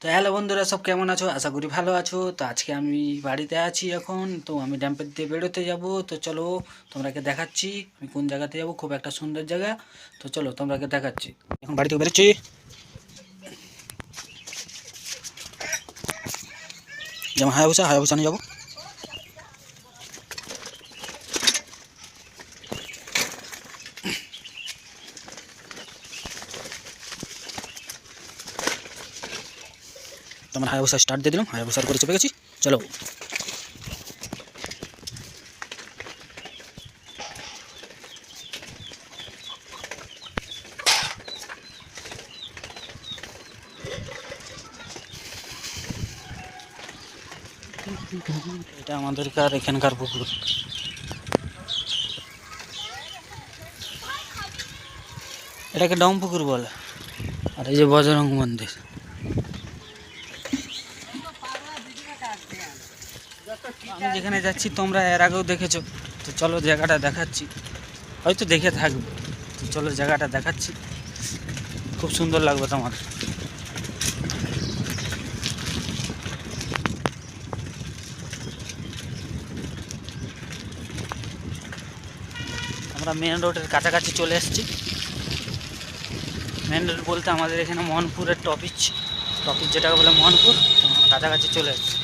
তো হ্যালো বন্ধুরা, সব কেমন আছো? আশা করি ভালো আছো। তো আজকে আমি বাড়িতে আছি এখন। তো আমি ড্যাম্পের দিয়ে বেরোতে যাব। তো চলো তোমরাকে দেখাচ্ছি আমি কোন জায়গাতে যাব। খুব একটা সুন্দর জায়গা। তো চলো তোমরাকে দেখাচ্ছি। এখন বাড়িতে বেরোচ্ছি। যেমন হায়াবুসা হায়াবুসা নিয়ে যাব। তোমার হায়াবুসা স্টার্ট দিয়ে দিলাম, হায়াবুসার করে চেপে গেছি, চলো। এটা আমাদেরকার এখানকার পুকুর। এটাকে ডম পুকুর বলে, আর এই যে বজরং মন্দির। আমি যেখানে যাচ্ছি, তোমরা এর আগেও দেখেছ। তো চলো জায়গাটা দেখাচ্ছি। হয়তো দেখে থাকবে। তো চলো জায়গাটা দেখাচ্ছি। খুব সুন্দর লাগবে তোমার। আমরা মেন রোডের কাছাকাছি চলে এসেছি। মেন রোড বলতে আমাদের এখানে মোহনপুরের টপিচ। টপিচ যেটাকে বলে মোহনপুর কাছাকাছি চলে এসেছি।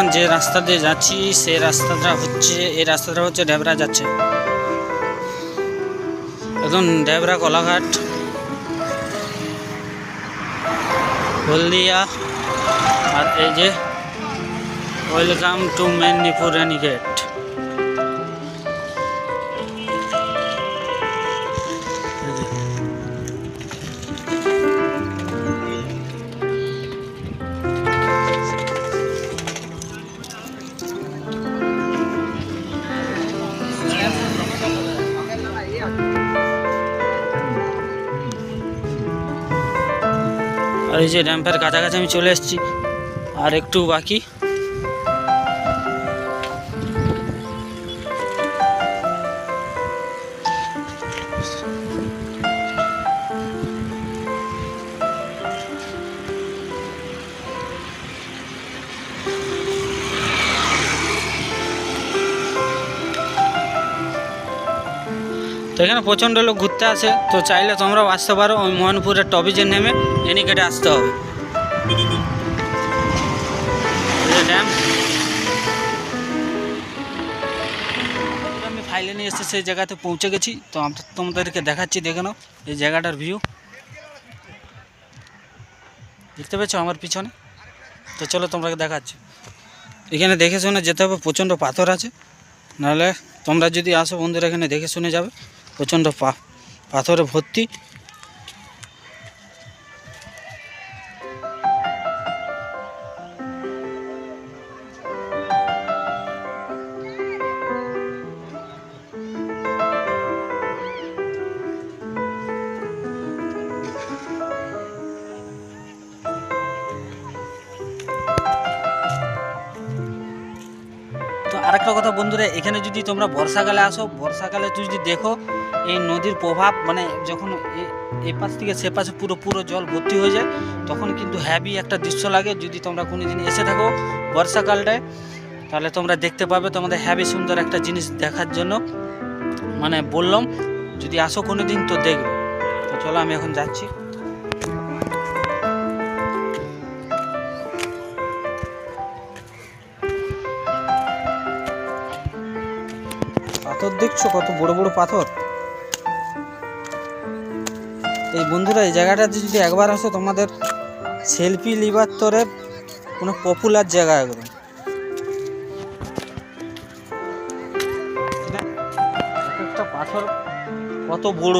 এখন যে রাস্তা দিয়ে যাচ্ছি, সেই রাস্তাটা হচ্ছে, এই রাস্তাটা হচ্ছে ডেবরা যাচ্ছে। এখন ডেবরা কলাঘাট, হলদিয়া, আর এই যে, ওয়েলকাম টু মেদিনীপুর রেনিগেট। আর এই যে ড্যাম্পের কাছাকাছি আমি চলে এসেছি। আর একটু বাকি তো এখানে প্রচণ্ড লোক ঘুরতে আসে। তো চাইলে তোমরাও আসতে পারো ওই মোহনপুরের টপিজে নেমে এনিকেটে আসতে হবে। ড্যাম আমি ফাইলে নিয়ে এসে সেই জায়গাতে পৌঁছে গেছি। তো তোমাদেরকে দেখাচ্ছি, দেখে নাও এই জায়গাটার ভিউ দেখতে পেয়েছ আমার পিছনে? তো চলো তোমাকে দেখাচ্ছি। এখানে দেখে শুনে যেতে হবে, প্রচণ্ড পাথর আছে। নাহলে তোমরা যদি আসো বন্ধুরা, এখানে দেখে শুনে যাবে। প্রচণ্ড পা পাথরে ভর্তি। আরেকটা কথা, বন্ধুরা, এখানে যদি তোমরা বর্ষাকালে আসো, বর্ষাকালে তুই যদি দেখো, এই নদীর প্রভাব মানে যখন এ- পাশ থেকে সে পাশে পুরো পুরো জল ভর্তি হয়ে যায়, তখন কিন্তু হ্যাভি একটা দৃশ্য লাগে। যদি তোমরা কোনো দিন এসে থাকো বর্ষাকালটায়, তাহলে তোমরা দেখতে পাবে তোমাদের হ্যাভি সুন্দর একটা জিনিস দেখার জন্য। মানে বললাম, যদি আসো কোনো দিন তো দেখবে। তো চলো, আমি এখন যাচ্ছি। পাথর দেখছ? কত বড় বড় পাথর। এই বন্ধুরা, এই জায়গাটাতে যদি একবার আসো, তোমাদের সেলফি লিবার তরে কোনো পপুলার জায়গা একদম। পাথর কত বড়।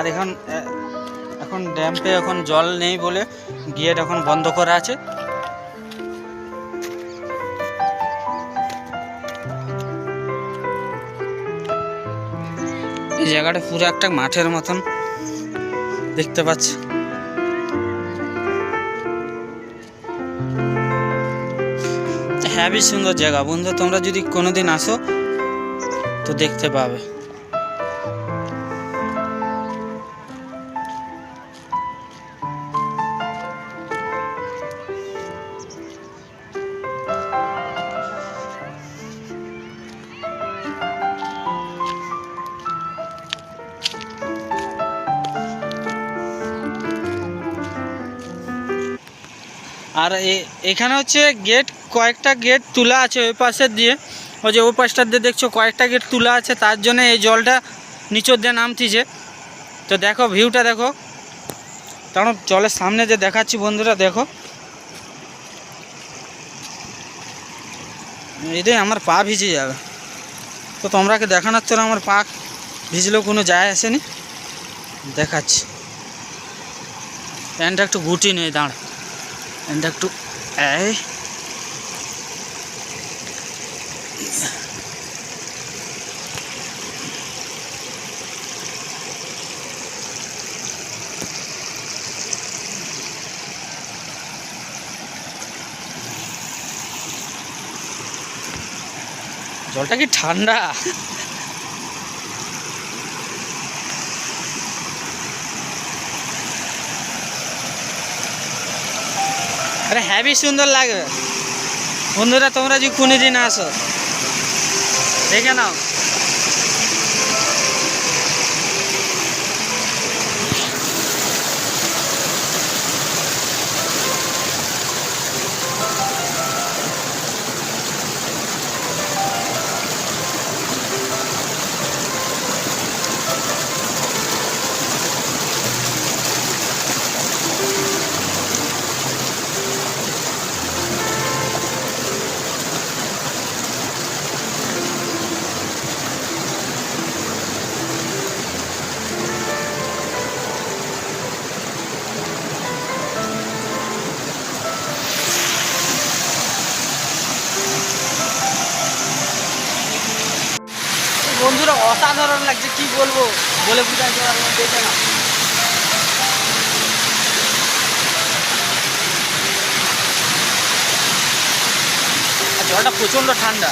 আর এখন এখন ড্যাম্পে এখন জল নেই বলে গেট এখন বন্ধ করা আছে। এই জায়গাটা পুরো একটা মাঠের মতন দেখতে পাচ্ছি। হ্যাভি সুন্দর জায়গা। বন্ধু, তোমরা যদি কোনোদিন আসো, তো দেখতে পাবে। আর এখানে হচ্ছে গেট কয়েকটা গেট তোলা আছে ওই পাশের দিয়ে। ওই যে ওই পাশটার দিয়ে দেখছ, কয়েকটা গেট তোলা আছে, তার জন্য এই জলটা নিচর দিয়ে নামতিছে। তো দেখো ভিউটা দেখো। কারণ জলের সামনে যে দেখাচ্ছি বন্ধুরা, দেখো। এটাই আমার পা ভিজে যাবে। তো তোমরাকে দেখানোর তোর আমার পা ভিজলেও কোনো যায় আসেনি? দেখাচ্ছি। প্যান্টটা একটু গুটি নেই দাঁড়। প্যান্টটা একটু এই জলটা কি ঠান্ডা? আরে হ্যাভি সুন্দর লাগবে বন্ধুরা তোমরা যদি কোনো দিন আসো দেখে নাও। বন্ধুরা অসাধারণ লাগছে কি বলব? বলে বুঝাতে পারব দেখে না। জলটা প্রচণ্ড ঠান্ডা।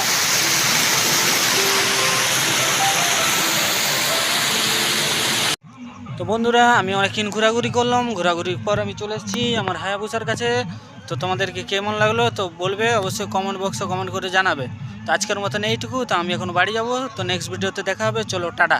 তো বন্ধুরা, আমি অনেকক্ষণ ঘোরাঘুরি করলাম। ঘোরাঘুরির পর আমি চলে এসেছি আমার হায়াবুসার কাছে। তো তোমাদেরকে কেমন লাগল তো বলবে, অবশ্যই কমেন্ট বক্সে কমেন্ট করে জানাবে। তো আজকের মতন এইটুকু, তো আমি এখন বাড়ি যাব। তো নেক্সট ভিডিওতে দেখা হবে। চলো, টাটা।